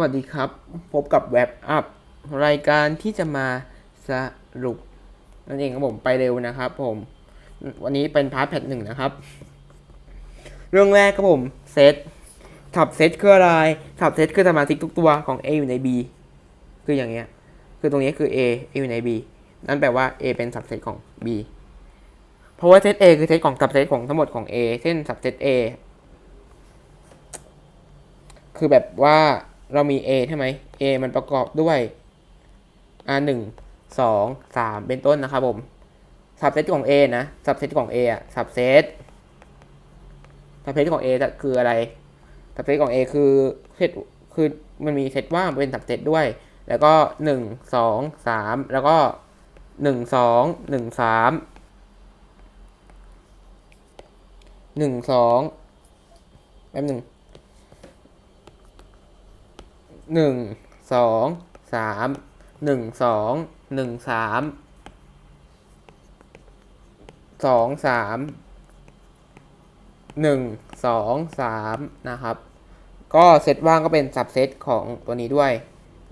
วัสดีครับ พบกับแว็บอัพรายการที่จะมาสรุปนั่นเองครับผมไปเร็วนะครับผม วันนี้เป็นพาร์ทแพทหนึ่งนะครับ เรื่องแรกครับผมเซตสับเซตคืออะไรสับเซตคือสมาชิกทุกตัวของ A อยู่ใน B คืออย่างเงี้ย คือตรงนี้คือ A A อยู่ใน B นั่นแปลว่า A เป็นสับเซตของ B เพราะว่าเซต A คือเซตของสับเซตของทั้งหมดของ A เช่นสับเซต A คือแบบว่า เรามี A ใช่ไหม A มันประกอบด้วยอ่าหนึ่งสองสามเป็นต้นนะครับผมสับเซตของ A นะสับเซตของ A อะสับเซตสับเซตของ A จะคืออะไรสับเซตของ A คือเซตคือมันมีเซตว่างเป็นสับเซตด้วย แล้วก็หนึ่งสองสามแล้วก็หนึ่งสองหนึ่งสามหนึ่งสองแป๊บหนึ่ง หนึ่งสองสามหนึ่งสองหนึ่งสามสองสามหนึ่งสองสามนะครับ ก็เซตว่างก็เป็นสับเซตของตัวนี้ด้วย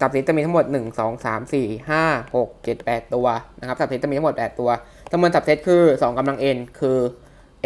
สับเซตจะมีทั้งหมดหนึ่งสองสามสี่ห้าหกเจ็ดแปดตัวนะครับสับเซตจะมีทั้งหมดแปดตัวจำนวนสับเซตคือสองกำลัง n คือ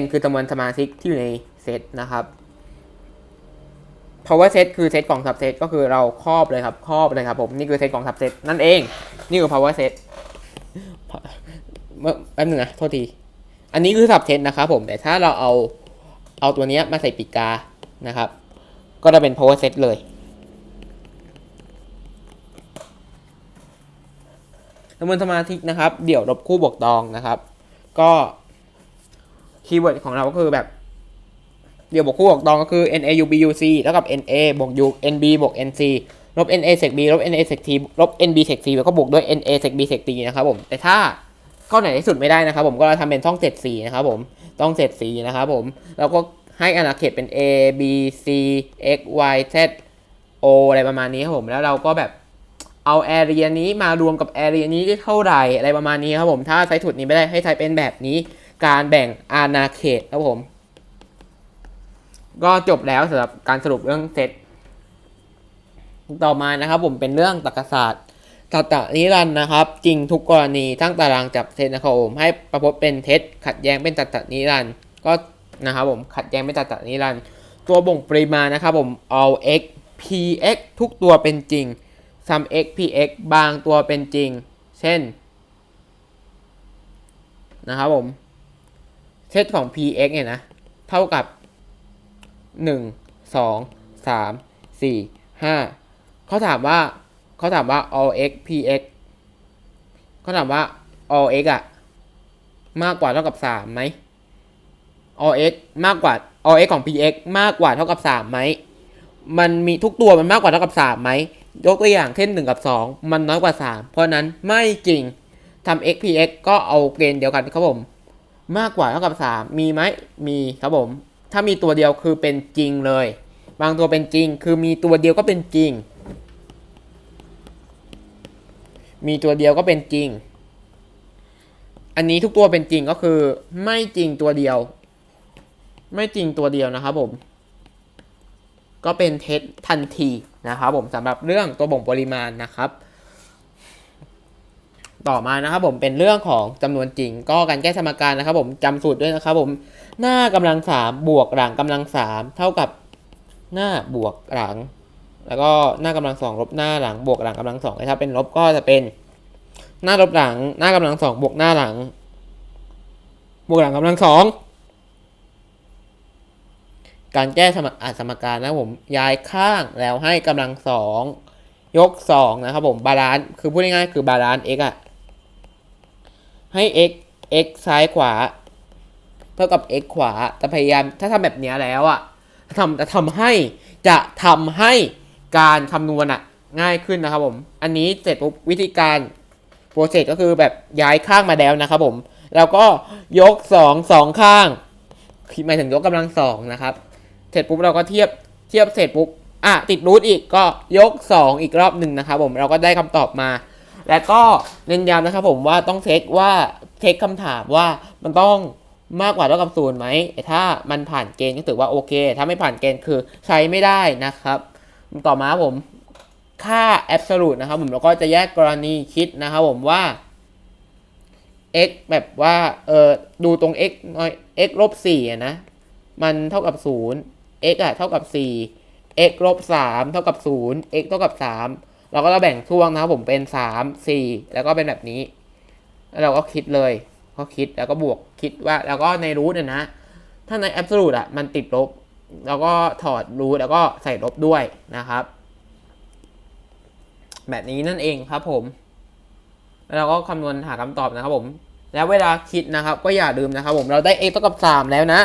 n คือจำนวนสมาชิกที่อยู่ในเซตนะครับ power set คือเซตของ subset ก็คือเราครอบเลยครับครอบเลยครับผมนี่คือเซตของ subset นั่นเอง นี่คือ power set เมื่อแป๊บนึงนะโทษที อันนี้คือ subset นะครับผมแต่ถ้าเราเอาเอาตัวนี้มาใส่ปีกานะครับ ก็จะเป็น power set เลยจำนวนสมาชิกนะครับ เดี่ยวลบคู่บวกตองนะครับ ก็คีย์เวิร์ดของเราก็คือแบบ เดี่ยวบวกคู่บวกตองก็คือ na u b u c เท่ากับ na บวก u nb บวก nc ลบ na sec b ลบ na sec t ลบ nb sec c แล้วก็บวกด้วย na sec b sec t นะครับผม แต่ถ้าข้อไหนที่สุดไม่ได้นะครับผม ก็ทำเป็นช่องเศษสีนะครับผม ต้องเศษสีนะครับผม แล้วก็ให้อาณาเขตเป็น a b c x y z o อะไรประมาณนี้ครับผม แล้วเราก็แบบเอาแอเรียนี้มารวมกับแอเรียนี้ได้เท่าไหร่อะไรประมาณนี้ครับผม ถ้าใช้สูตรนี้ไม่ได้ให้ใช้เป็นแบบนี้ การแบ่งอาณาเขตครับผม ก็จบแล้วสำหรับการสรุปเรื่องเซตต่อมานะครับ ผมเป็นเรื่องตรรกศาสตร์ตัตะนิรันนะครับ จริงทุกกรณีทั้งตารางจับเซตนะครับผมให้ประพจน์เป็นเท็จขัดแย้งเป็นตัตะนิรันก็นะครับผมขัดแย้งเป็นตัตะนิรันตัวบ่งปริมาณนะครับผม all x px ทุกตัวเป็นจริง sum x px บางตัวเป็นจริง เช่นนะครับผมเซตของ px เนี่ยนะ เท่ากับ หนึ่งสองสามสี่ห้าเขาถามว่าเขาถามว่า all x px เขาถามว่า all x อะมากกว่าเท่ากับสามไหม all x มากกว่า all x ของ px มากกว่าเท่ากับสามไหม มันมีทุกตัวมันมากกว่าเท่ากับสามไหม ยกตัวอย่างเช่นหนึ่งกับสองมันน้อยกว่าสามเพราะนั้นไม่จริงทำ x px ก็เอาเกณฑ์เดียวกันครับผม มากกว่าเท่ากับสามมีไหม มีครับผม ถ้ามีตัวเดียวคือเป็นจริงเลย บางตัวเป็นจริง คือมีตัวเดียวก็เป็นจริง มีตัวเดียวก็เป็นจริง อันนี้ทุกตัวเป็นจริงก็คือ ไม่จริงตัวเดียว ไม่จริงตัวเดียวนะครับผม ก็เป็นเท็จทันทีนะครับผมสำหรับเรื่องตัวบ่งปริมาณนะครับ ต่อมานะครับผมเป็นเรื่องของจำนวนจริงก็การแก้สมการนะครับ ผมจำสูตรด้วยนะครับผมหน้ากำลังสามบวกหลังกำลังสามเท่ากับหน้าบวกหลัง แล้วก็หน้ากำลังสองลบหน้าหลังบวกหลังกำลังสองถ้าเป็นลบก็จะเป็น หน้าลบหลัง หน้ากำลังสองบวกหน้าหลัง บวกหลังกำลังสองการแก้สมอสมการนะผมย้ายข้างแล้วให้กำลังสองยกสองนะครับผมบาลานซ์คือพูดง่ายๆคือบาลานซ์ x อะ ให้ x x ซ้ายขวา เท่ากับ x ขวาจะพยายามถ้าทำแบบนี้แล้วอะทำจะทำให้จะทำให้การคำนวณอะง่ายขึ้นนะครับผม อันนี้เสร็จปุ๊บวิธีการโปรเซสก็คือแบบย้ายข้างมาแล้วนะครับผม แล้วก็ยกสองสองข้างหมายถึงยกกำลังสองนะครับ เสร็จปุ๊บเราก็เทียบเทียบเสร็จปุ๊บอะติดรูทอีกก็ยก 2 อีกรอบหนึ่งนะครับผมเราก็ได้คำตอบมา แล้วก็เน้นย้ำนะครับผมว่าต้องเช็คว่าเช็คคำถามว่ามันต้องมากกว่าเท่ากับศูนย์ไหมถ้ามันผ่านเกณฑ์ก็ถือว่าโอเค ถ้าไม่ผ่านเกณฑ์คือใช้ไม่ได้นะครับ ต่อมาผมค่า absolute นะครับผมแล้วก็จะแยกกรณีคิดนะครับผมว่า x แบบว่าเออดูตรง x น้อย x ลบสี่นะ มันเท่ากับศูนย์ x อะเท่ากับสี่ x ลบสามเท่ากับศูนย์ x เท่ากับสาม เราก็จะแบ่งช่วงนะครับผมเป็นสามสี่แล้วก็เป็นแบบนี้ แล้วเราก็คิดเลยก็คิดแล้วก็บวกคิดว่าแล้วก็ในรูทเนี่ยนะ ถ้าใน absolute อะมันติดลบ แล้วก็ถอดรูทแล้วก็ใส่ลบด้วยนะครับ แบบนี้นั่นเองครับผม แล้วเราก็คำนวณหาคำตอบนะครับผม แล้วเวลาคิดนะครับ ก็อย่าลืมนะครับผมเราได้ x เท่ากับ 3 แล้วนะ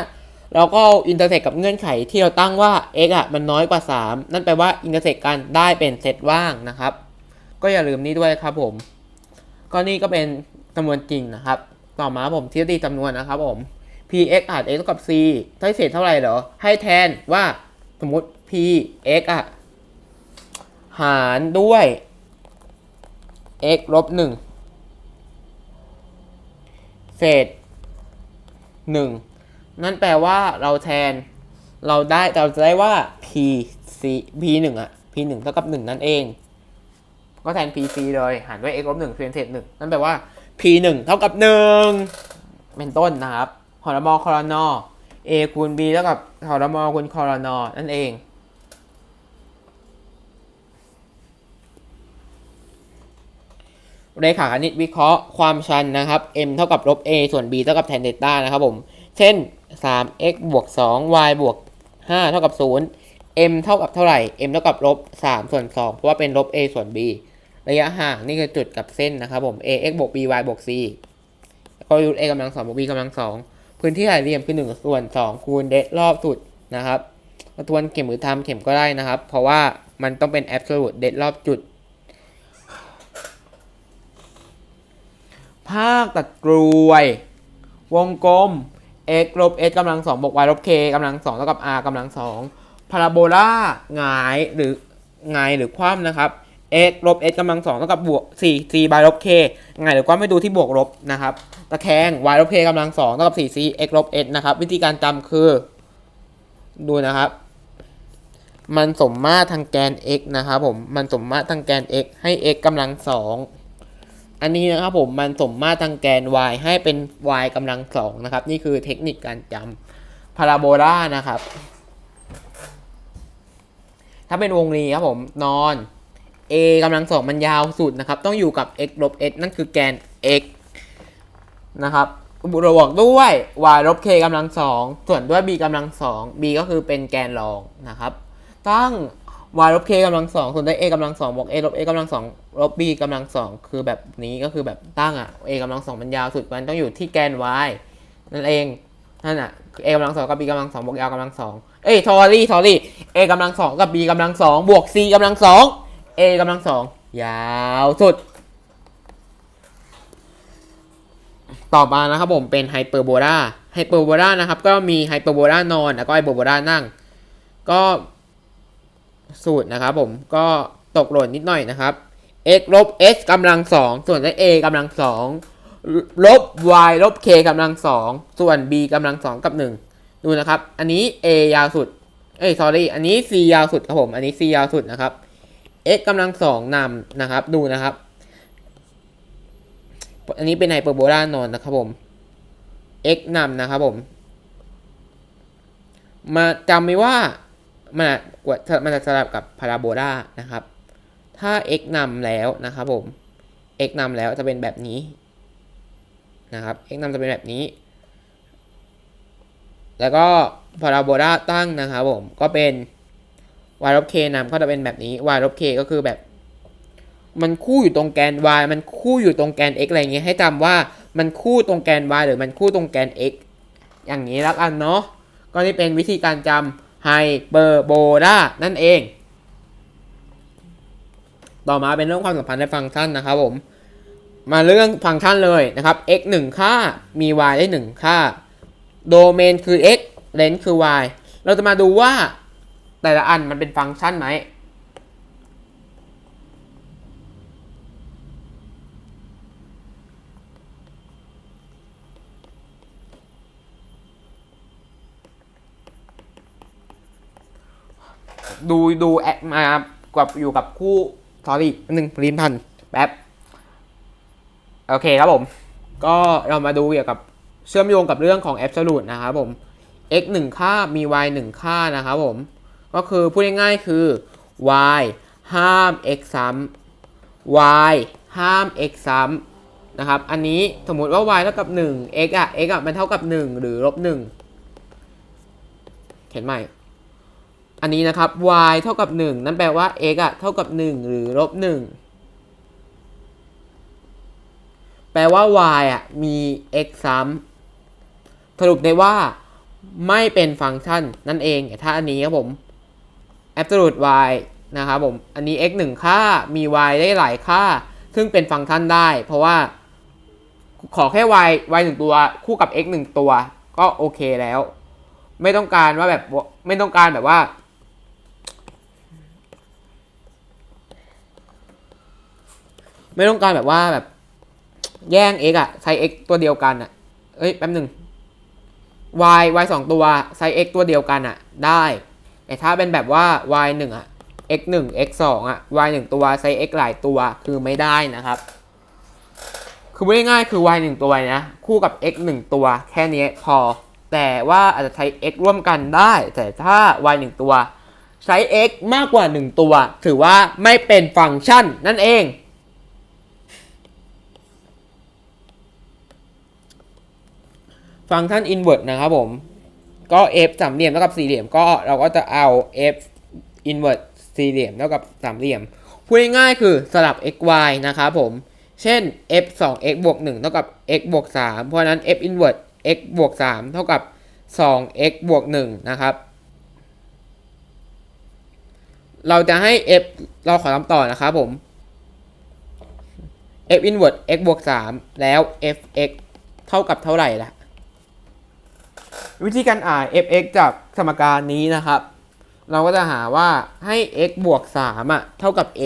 เราก็อินเตอร์เซกกับเงื่อนไขที่เราตั้งว่า x อะมันน้อยกว่า 3 นั่นแปลว่าอินเตอร์เซกกันได้เป็นเซตว่างนะครับ ก็อย่าลืมนี่ด้วยครับผม ก็นี่ก็เป็นจำนวนจริงนะครับ ต่อมาผมทฤษฎีจำนวนนะครับผม px อาจ x เท่ากับ c ถ้าเศษเท่าไหร่เหรอ ให้แทนว่าสมมติ px อะหารด้วย x ลบหนึ่งเศษห นั่นแปลว่าเราแทน เราได้เราจะได้ว่า p c p หนึ่งอะ p หนึ่งเท่ากับหนึ่งนั่นเอง ก็แทน p c เลยหารด้วย x ลบหนึ่งเศษหนึ่งนั่นแปลว่า p หนึ่งเท่ากับหนึ่งเป็นต้นนะครับหอรมอคอรนอ a คูณ b เท่ากับหอรมอคูณคอรนอนั่นเองเรขาคณิตวิเคราะห์ความชันนะครับ m เท่ากับลบ a ส่วน b เท่ากับ tan เดลต้านะครับผม เช่น 3x บวก 2 y บวก 5 เท่ากับ 0 m เท่ากับเท่าไหร่ m เท่ากับลบ 3 ส่วน 2 เพราะว่าเป็นลบ a ส่วน b ระยะห่างนี่คือจุดกับเส้นนะครับผม ax บวก by บวก c แล้วก็รูท a กำลัง2บวก b กำลัง 2 พื้นที่หลายเหลี่ยมคือ 1 ส่วน 2 คูณเดรอบสุดนะครับทวนเข็มหรือทำเข็มก็ได้นะครับ เพราะว่ามันต้องเป็น absolute เดรอบจุด ภาคตัดกรวยวงกลม x ลบ s กำลังสองบวก y ลบ k กำลังสองเท่ากับ r กำลังสองพาราโบลาหงายหรือหงายหรือคว่ำนะครับ x ลบ s กำลังสองเท่ากับบวก4 c y ลบ k หงายหรือคว่ำไม่ดูที่บวกลบนะครับตะแคง y ลบ k กำลังสองเท่ากับ4 c x ลบ s นะครับ วิธีการจำคือ ดูนะครับ มันสมมาตรทางแกน x นะครับผมมันสมมาตรทางแกน x ให้ x กำลังสอง อันนี้นะครับผมมันสมมาตรทางแกน y ให้เป็น y กำลังสองนะครับ นี่คือเทคนิคการจำพาราโบลานะครับ ถ้าเป็นวงรีครับผมนอน a กำลังสองมันยาวสุดนะครับ ต้องอยู่กับ x ลบ s นั่นคือแกน x นะครับบวกด้วย y ลบ k กำลังสองส่วนด้วย b กำลังสอง b ก็คือเป็นแกนรองนะครับ ตั้ง y ลบ k กำลังสองส่วนได้ a กำลังสองบวก a ลบ a กำลังสองลบ b กำลังสองคือแบบนี้ก็คือแบบตั้งอะ a กำลังสองมันยาวสุดมันต้องอยู่ที่แกน y นั่นเองนั่นอะ a กำลังสองกับ b กำลังสองบวก a กำลังสองเอ้ยทอรี่ทอรี่ a กำลังสองกับ b กำลังสองบวก c กำลังสอง a กำลังสองยาวสุด ต่อมานะครับผมเป็นไฮเปอร์โบลาไฮเปอร์โบลานะครับก็มีไฮเปอร์โบลานอนแล้วก็ไฮเปอร์โบลานั่ง ก็ สูตรนะครับผมก็ตกหล่นนิดหน่อยนะครับ x ลบ s กำลังสองส่วนด้วย a กำลังสองลบ y ลบ k กำลังสองส่วน b กำลังสองกับหนึ่งดูนะครับ อันนี้ a ยาวสุด เอ้ย sorry อันนี้ c ยาวสุดครับผม อันนี้ c ยาวสุดนะครับ x กำลังสองนำนะครับ ดูนะครับ อันนี้เป็นไฮเปอร์โบลานอนนะครับผม x นำนะครับผม มาจำไว้ว่า มันอะมันจะสลับกับพาราโบลานะครับ ถ้า x นำแล้วนะครับผม x นำแล้วจะเป็นแบบนี้นะครับ x นำจะเป็นแบบนี้ แล้วก็พาราโบลาตั้งนะครับผม ก็เป็น y ลบ k นำก็จะเป็นแบบนี้ y ลบ k ก็คือแบบ มันคู่อยู่ตรงแกน y มันคู่อยู่ตรงแกน x อะไรเงี้ยให้จำว่ามันคู่ตรงแกน y หรือมันคู่ตรงแกน x อย่างนี้แล้วกันเนาะ ก็นี่เป็นวิธีการจำ ไฮเปอร์โบลานั่นเอง ต่อมาเป็นเรื่องความสัมพันธ์ในฟังก์ชันนะครับผม มาเรื่องฟังก์ชันเลยนะครับ x 1 ค่ามี y ได้ 1 ค่า โดเมนคือ x เลนคือ y เราจะมาดูว่าแต่ละอันมันเป็นฟังก์ชันไหม ดูดูแอคมากับอยู่กับคู่สอรี่หนึ่งรีมทันแป๊บโอเคครับผม ก็เรามาดูเกี่ยวกับเชื่อมโยงกับเรื่องของ absolute นะครับผม x 1 ค่ามี y 1 ค่านะครับผม ก็คือพูดง่ายๆคือ y ห้าม x ซ้ำ y ห้าม x ซ้ำนะครับ อันนี้สมมุติว่า y เท่ากับ 1 x อะ x อะมันเท่ากับ 1 หรือลบ1เขียนใหม่ อันนี้นะครับ y เท่ากับ 1 นั่นแปลว่า x อะเท่ากับ 1 หรือลบ1แปลว่า y อะมี x ซ้ำสรุปได้ว่าไม่เป็นฟังก์ชันนั่นเอง ถ้าอันนี้ครับผม absolute y นะครับผม อันนี้ x 1 ค่า มี y ได้หลายค่า ซึ่งเป็นฟังก์ชันได้ เพราะว่า ขอแค่ y y 1 ตัว คู่กับ x 1 ตัว ก็โอเคแล้ว ไม่ต้องการว่าแบบ ไม่ต้องการแบบว่า ไม่ต้องการแบบว่าแบบ แย่ง x อะใช้ x ตัวเดียวกันอะเอ้ยแป๊บหนึ่ง y y สองตัวใช้ x ตัวเดียวกันอะได้ แต่ถ้าเป็นแบบว่า y หนึ่งอะ x หนึ่ง x สองอะ y หนึ่งตัวใช้ x หลายตัวคือไม่ได้นะครับ คือไม่ง่ายคือ y หนึ่งตัวนะ คู่กับ x หนึ่งตัวแค่นี้พอ แต่ว่าอาจจะใช้ x ร่วมกันได้ แต่ถ้า y หนึ่งตัวใช้ x มากกว่า 1 ตัว ถือว่าไม่เป็นฟังก์ชันนั่นเอง ฟังก์ชัน invert นะครับผม ก็ f สามเหลี่ยมเท่ากับสี่เหลี่ยมก็เราก็จะเอา f invert สี่เหลี่ยมเท่ากับสามเหลี่ยมพูดง่ายๆคือสลับ x y นะครับผม เช่น f 2 x บวก1เท่ากับ x บวก3เพราะฉะนั้น f invert x บวก3เท่ากับ2 x บวก1นะครับ เราจะให้ f เราขอทำต่อนะครับผม f invert x บวก3แล้ว f x เท่ากับเท่าไหร่ล่ะ วิธีการอ่าน f(x) จากสมการนี้นะครับ เราก็จะหาว่าให้ x บวก3อะเท่ากับ a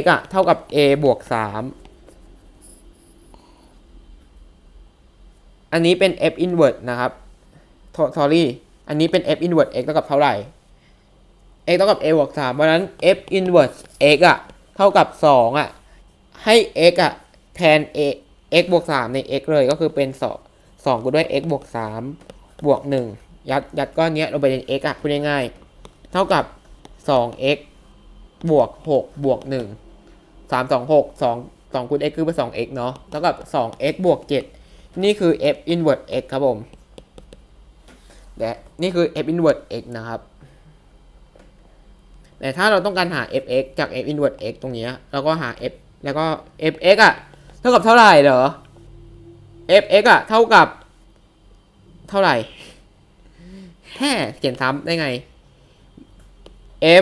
x อะเท่ากับ a บวก3อันนี้เป็น f inverse นะครับ sorry อันนี้เป็น f inverse x เท่ากับเท่าไหร่ x เท่ากับ a บวก3เพราะนั้น f inverse x อะเท่ากับ2อะให้ x อะแทน a x บวก3ใน x เลยก็คือเป็น2 2กูด้วย x บวก3บวก1ยัดยัดก้อนเนี้ยลงไปใน x อะพูดง่ายๆเท่ากับ 2x บวก 6 บวก 1 3 2 6 2 2คูณ x คือเป็น 2x เนาะเท่ากับ 2x บวก 7 นี่คือ f inverse x ครับผมและนี่คือ f inverse x นะครับ แต่ถ้าเราต้องการหา fx จาก f inverse x ตรงเนี้ยเราก็หา f แล้วก็ fx อะ เท่ากับเท่าไหร่เหรอ fx อะ เท่ากับ เท่าไหร่แฮ่เขียนซ้ำได้ไง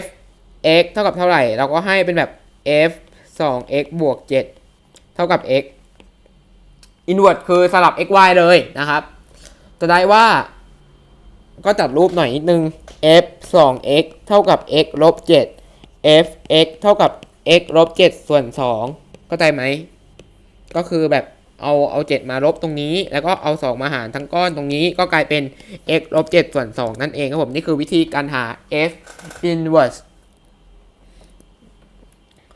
f x เท่ากับเท่าไหร่ เราก็ให้เป็นแบบ f 2 x บวก 7 เท่ากับ x invert คือสลับ x y เลยนะครับ จะได้ว่า ก็จัดรูปหน่อยนิดนึง f 2 x เท่ากับ x ลบ 7 f x เท่ากับ x ลบ 7 ส่วน 2 เข้าใจไหม ก็คือแบบ เอาเอา 7 มาลบตรงนี้ แล้วก็เอา 2 มาหารทั้งก้อนตรงนี้ก็กลายเป็น x ลบ7ส่วน 2 นั่นเองครับผม นี่คือวิธีการหา f inverse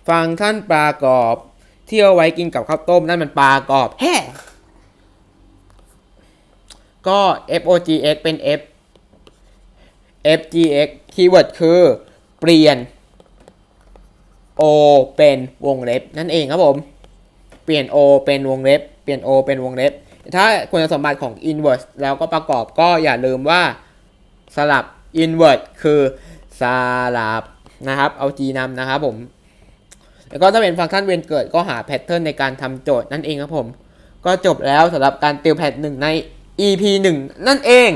ฟังก์ชันปลากรอบที่เอาไว้กินกับข้าวต้มนั่นมันปลากรอบแฮ่ก็ fogx เป็น f fgx คีย์เวิร์ดคือ เปลี่ยน o เป็นวงเล็บนั่นเองครับผม ปลี่ยน o เป็นวงเล็บ เปลี่ยน o เป็นวงเล็บ ถ้าคุณสมบัติของ inverse แล้วก็ประกอบก็อย่าลืมว่าสลับ inverse คือสลับนะครับ เอา g นำนะครับผม แล้วก็ถ้าเป็นฟังก์ชันเวนเกิดก็หาแพทเทิร์นในการทำโจทย์นั่นเองครับผม ก็จบแล้วสำหรับการติวแพทหนึ่งใน EP 1 นั่นเอง